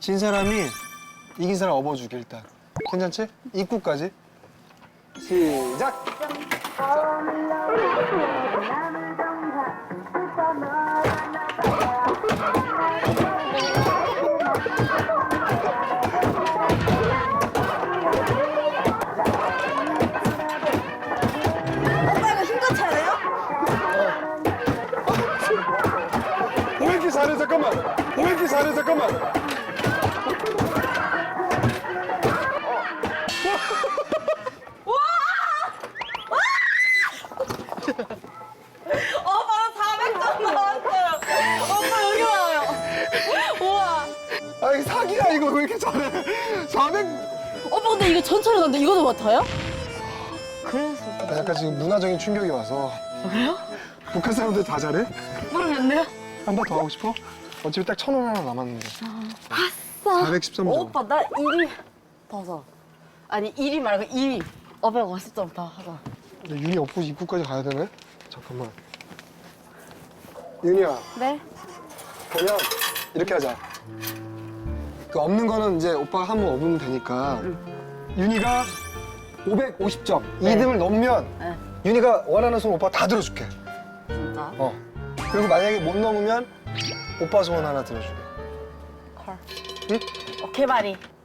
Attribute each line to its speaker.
Speaker 1: 진 사람이 이긴 사람 업어주게 일단. 괜찮지? 입구까지. 시작.
Speaker 2: 오빠 이거 힘껏
Speaker 1: 잘해 잠깐만. 왜 이렇게 잘해 잠깐만.
Speaker 2: 오빠 400점 나왔어요. 오빠 여기 와요. 우와.
Speaker 1: 아 이거 사기야 이거 왜 이렇게 잘해? 400.
Speaker 2: 오빠 근데 이거 전철에 났는데 이거도 맡아요? 그래서
Speaker 1: 나 약간 지금 문화적인 충격이 와서.
Speaker 2: 그래요?
Speaker 1: 북한 사람들 다 잘해?
Speaker 2: 모르겠네요.
Speaker 1: 한 번 더 하고 싶어? 어차피 딱 천 원 하나 남았는데.
Speaker 2: 아싸.
Speaker 1: 413점.
Speaker 2: 어, 오빠 나 1위 더서 아니 1위 말고 2위 550점 더 하자.
Speaker 1: 근데 윤이 업고 입구까지 가야 되네? 잠깐만. 윤이야,
Speaker 2: 네?
Speaker 1: 그냥 이렇게 하자. 그 없는 거는 이제 오빠가 한 번 업으면 되니까. 윤이가 550점,
Speaker 2: 네.
Speaker 1: 2등을 넘으면
Speaker 2: 네.
Speaker 1: 윤이가 원하는 소원 오빠가 다 들어줄게.
Speaker 2: 진짜?
Speaker 1: 어. 그리고 만약에 못 넘으면 오빠 소원 하나 들어줄게.
Speaker 2: 컬.
Speaker 1: 응?
Speaker 2: 오케이 말이.